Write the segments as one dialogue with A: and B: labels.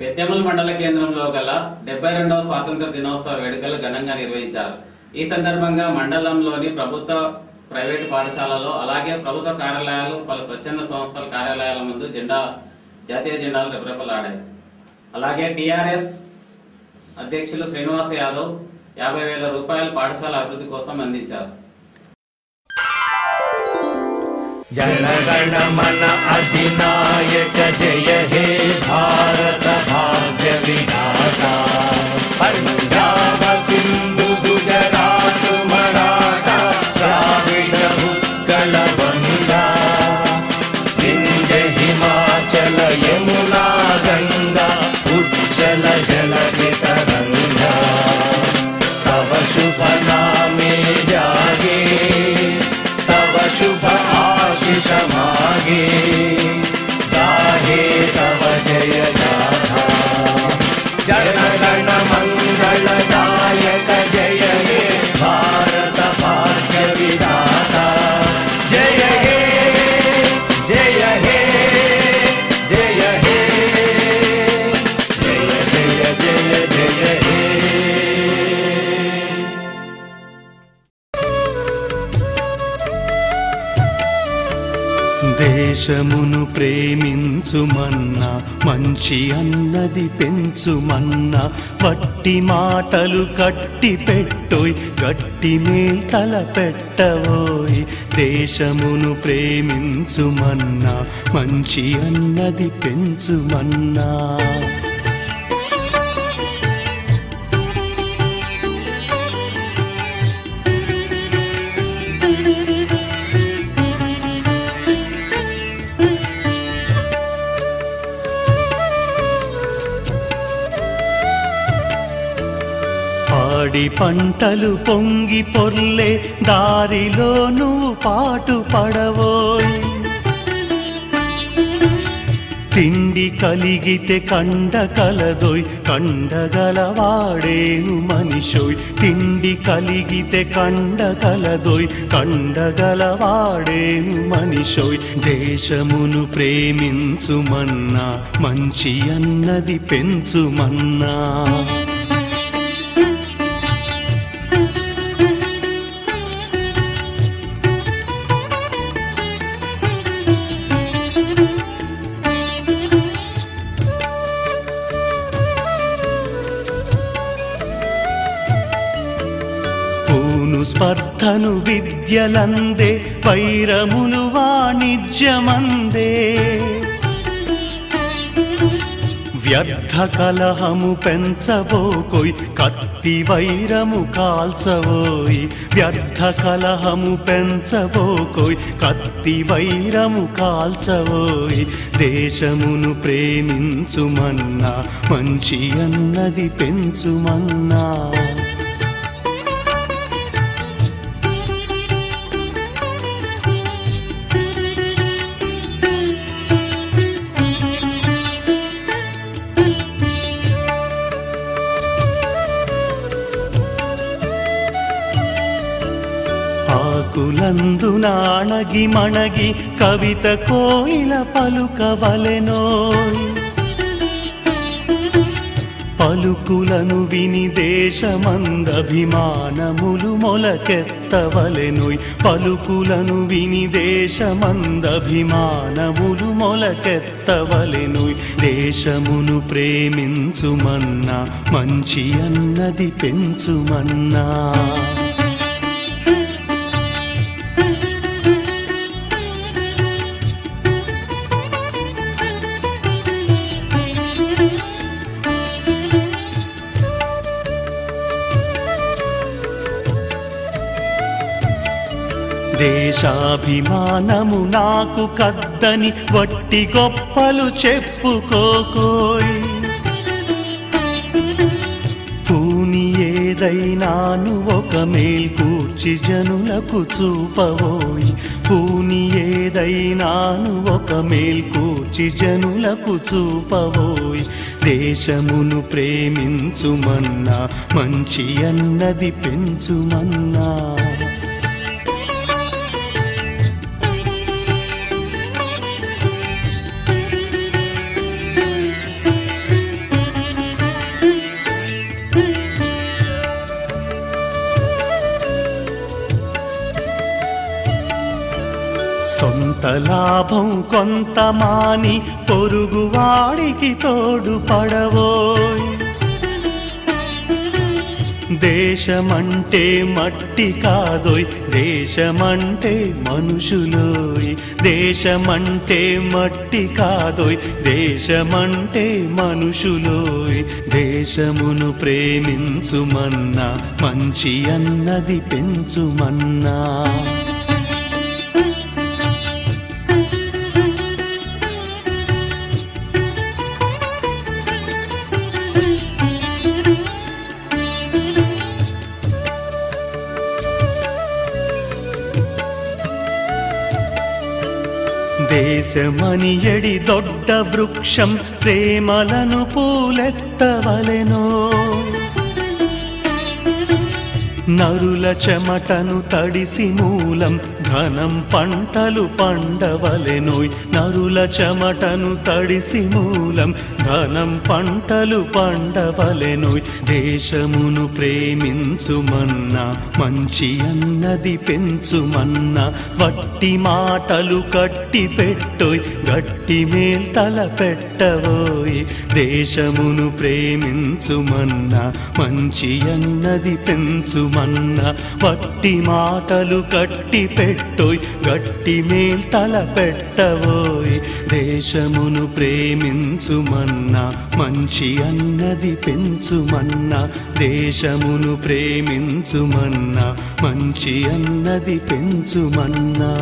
A: పెద్దెమల్ మండల కేంద్రంలో గల డెబ్బై రెండవ స్వాతంత్ర దినోత్సవ వేడుకలు ఘనంగా నిర్వహించారు. ఈ సందర్భంగా మండలంలోని ప్రభుత్వ ప్రైవేటు పాఠశాలలో అలాగే ప్రభుత్వ కార్యాలయాలు పలు స్వచ్ఛంద సంస్థల కార్యాలయాల ముందు జెండా జాతీయ జెండాలు రెపరెపలాడాయి. అలాగే టీఆర్ఎస్ అధ్యక్షులు శ్రీనివాస్ యాదవ్ యాభై వేల రూపాయలు పాఠశాల అభివృద్ధి కోసం అందించారు.
B: జనగణమన అధినాయక జయ హే భారత. になった
C: దేశమును ప్రేమించుమన్నా మంచి అన్నది పెంచుమన్నా పట్టి మాటలు కట్టి పెట్టోయ్ గట్టి మేల్తల పెట్టవోయ్ దేశమును ప్రేమించుమన్నా మంచి అన్నది పెంచుమన్నా. పాడి పంటలు పొంగి పొర్లే దారిలో నువ్వు పాటు పడవోయ్. తిండి కలిగితే కండ కలదోయ్ కండగలవాడేను మనిషోయ్. తిండి కలిగితే కండ కలదోయ్ కండగలవాడేను మనిషోయ్. దేశమును ప్రేమించుమన్నా మంచి అన్నది పెంచుమన్నా. స్పర్ధను విద్యలందే వైరములు వాణిజ్యమందే. వ్యర్థ కలహము పెంచబోకోయ్ కత్తి వైరము కాల్చవోయ్ వ్యర్థ కలహము పెంచబోకోయ్ కత్తి వైరము కాల్చవోయ్ దేశమును ప్రేమించుమన్నా మంచి అన్నది పెంచుమన్నా. నందు నాణగి మణగి కవిత కోయిల పలుకవలెనో పలుకులను విని దేశమందభిమానములు మొలకెత్తవలెనోయ్. పలుకులను విని దేశమందభిమానములు మొలకెత్తవలెనోయ్. దేశమును ప్రేమించుమన్నా మంచి అన్నది పెంచుమన్నా. దేశాభిమానము నాకు కద్దని వట్టి గొప్పలు చెప్పుకోకోయ్. పూని ఏదైనాను ఒక మేల్కూర్చి జనులకు చూపవోయ్ పూని ఏదైనాను ఒక మేల్కూర్చి జనులకు చూపవోయ్ దేశమును ప్రేమించుమన్నా మంచి అన్నది పెంచుమన్నా. లాభం కొంత మాని పొరుగువాడికి తోడు పడవోయ్. దేశమంటే మట్టి కాదోయ్ దేశమంటే మనుషులోయ్. దేశమంటే మట్టి కాదోయ్ దేశమంటే మనుషులోయ్. దేశమును ప్రేమించుమన్నా మంచి అన్నది పెంచుమన్నా. దేశమని ఎడి దొడ్డ వృక్షం ప్రేమలను పూలెత్తవలెనో. నరుల చెమటను తడిసి మూలం ఘనం పంటలు పండవలెనోయ్. నరుల చెమటను తడిసి మూలం. ఘనం పంటలు పండవలెనోయ్. దేశమును ప్రేమించుమన్నా మంచి అన్నది పెంచుమన్నా వట్టి మాటలు కట్టి పెట్టోయ్. గట్టి మేల్తల పెట్టవోయ్ దేశమును ప్రేమించుమన్నా మంచి అన్నది పెంచుమన్నా వట్టి మాటలు కట్టి పెట్టోయ్ గట్టి మేల్తల పెట్టవోయ్ దేశమును ప్రేమించుమన్నా మంచి అన్నది పెంచుమన్నా. దేశమును ప్రేమించుమన్నా మంచి అన్నది పెంచుమన్నా.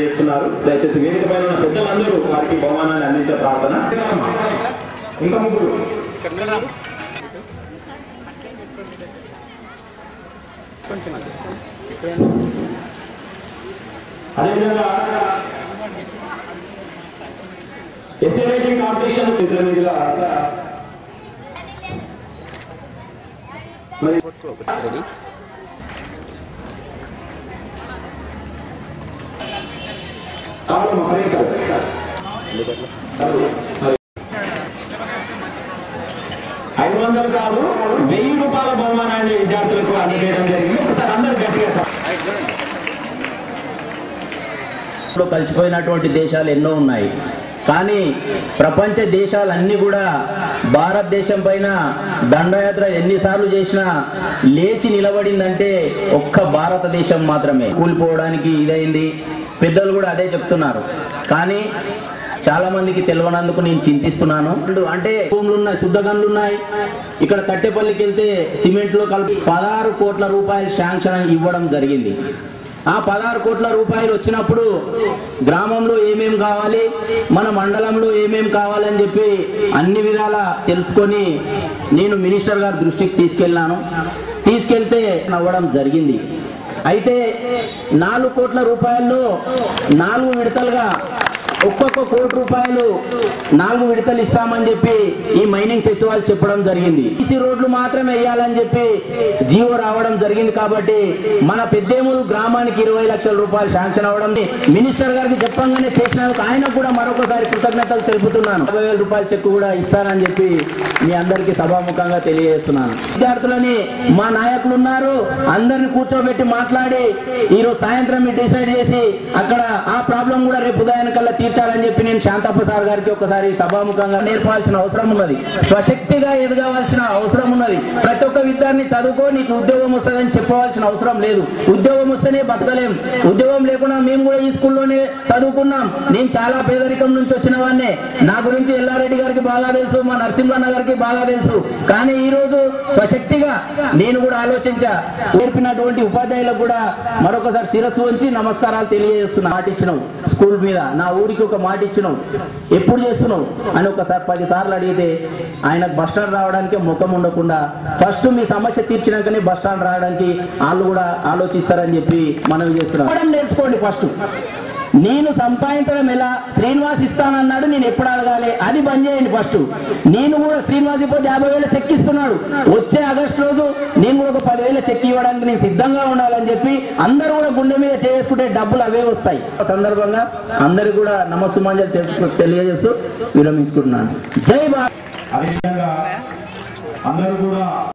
D: అందజేస్తున్నారు దయచేసి వేదిక పైన ఉన్న పెద్దలందరూ వారికి బహుమానాన్ని అందించే ప్రార్థన. ఇంకా ముగ్గురు. అదేవిధంగా ఎస్ఏ రైటింగ్ కాంపిటీషన్ ఇతర మీద మరి కావాలి మరే కాదు. ఐదు వందలు కాదు వెయ్యి రూపాయల బహుమానాన్ని విద్యార్థులకు అందజేయడం జరిగింది. ఒకసారి అందరూ గట్టిగా
E: కలిసిపోయినటువంటి దేశాలు ఎన్నో ఉన్నాయి. కానీ ప్రపంచ దేశాలన్నీ కూడా భారతదేశం పైన దండయాత్ర ఎన్నిసార్లు చేసినా లేచి నిలబడిందంటే ఒక్క భారతదేశం మాత్రమే. కూలిపోవడానికి ఇదైంది. పెద్దలు కూడా అదే చెప్తున్నారు. కానీ చాలా మందికి తెలియనందుకు నేను చింతిస్తున్నాను. అంటే భూములు ఉన్నాయి శుద్ధ గనులు ఉన్నాయి. ఇక్కడ తట్టెపల్లికి వెళ్తే సిమెంట్లో కలిపి పదహారు కోట్ల రూపాయలు శాంక్షన్ ఇవ్వడం జరిగింది. ఆ పదహారు కోట్ల రూపాయలు వచ్చినప్పుడు గ్రామంలో ఏమేం కావాలి మన మండలంలో ఏమేం కావాలని చెప్పి అన్ని విధాల తెలుసుకొని నేను మినిస్టర్ గారి దృష్టికి తీసుకెళ్ళాను. తీసుకెళ్తే నవ్వడం జరిగింది. అయితే నాలుగు కోట్ల రూపాయల్లో నాలుగు విడతలుగా ఒక్కొక్క కోటి రూపాయలు నాలుగు విడతలు ఇస్తామని చెప్పి ఈ మైనింగ్ ఫెస్టివల్ చెప్పడం జరిగింది. ఈసీ రోడ్లు మాత్రమే వేయాలని చెప్పి జీవో రావడం జరిగింది కాబట్టి మన పెద్దేమూరు గ్రామానికి ఇరవై లక్షల రూపాయలు శాంక్షన్ అవ్వడం. మినిస్టర్ గారికి చెప్పంగానే చేసినందుకు ఆయన కూడా మరొకసారి కృతజ్ఞతలు తెలుపుతున్నాను. యాభై వేల రూపాయల చెక్ కూడా ఇస్తానని చెప్పి మీ అందరికీ సభాముఖంగా తెలియజేస్తున్నాను. విద్యార్థులని మా నాయకులు ఉన్నారు. అందరిని కూర్చోబెట్టి మాట్లాడి ఈ రోజు సాయంత్రం మీరు డిసైడ్ చేసి అక్కడ ఆ ప్రాబ్లం కూడా రేపు ఉదయానికల్లా కల్లా తీర్చాలని చెప్పి నేను శాంతప్ప సార్ గారికి ఒకసారి సభాముఖంగా నేర్పాల్సిన అవసరం ఉన్నది. స్వశక్తిగా ఎదగవలసిన అవసరం ఉన్నది. ప్రతి ఒక్క విద్యార్థిని చదువుకో నీకు ఉద్యోగం వస్తుందని చెప్పవలసిన అవసరం లేదు. ఉద్యోగం వస్తేనే బతకలేం. ఉద్యోగం లేకుండా మేము కూడా ఈ స్కూల్లోనే చదువుకున్నాం. నేను చాలా పేదరికం నుంచి వచ్చిన వాడినే. నా గురించి ఎల్లారెడ్డి గారికి బాగా తెలుసు మా నరసింహన్న గారికి బాగా తెలుసు. కానీ ఈ రోజు స్వశక్తిగా నేను కూడా ఆలోచించా. నేర్పినటువంటి ఉపాధ్యాయులకు కూడా మరొకసారి శిరస్సు ఉంచి నమస్కారాలు తెలియజేస్తున్నా. మాట స్కూల్ మీద నా ఊరికి ఒక మాట ఇచ్చినావు ఎప్పుడు చేస్తున్నావు? అని ఒకసారి పది సార్లు అడిగితే ఆయనకు బస్ స్టాండ్ రావడానికి ముఖం ఉండకుండా ఫస్ట్ మీ సమస్య తీర్చినాకనే బస్ స్టాండ్ రావడానికి వాళ్ళు కూడా ఆలోచిస్తారని చెప్పి మనం చేస్తున్నాం. నేర్చుకోండి ఫస్ట్. నేను సంపాదించడం ఎలా? శ్రీనివాస్ ఇస్తానన్నాడు నేను ఎప్పుడు అడగాలి? అది బంద్ చేయండి ఫస్ట్. నేను కూడా శ్రీనివాస్ ఇప్పుడు యాభై వేల చెక్ ఇస్తున్నాడు. వచ్చే ఆగస్టు రోజు నేను కూడా ఒక పదివేల చెక్ ఇవ్వడానికి నేను సిద్ధంగా ఉండాలని చెప్పి అందరూ కూడా గుండె మీద చేసుకుంటే డబ్బులు అవే వస్తాయి. సందర్భంగా అందరు కూడా నమస్సుమాంజలు తెలుసు తెలియజేస్తూ విరమించుకుంటున్నాను. జై భారత్!
D: అందరూ కూడా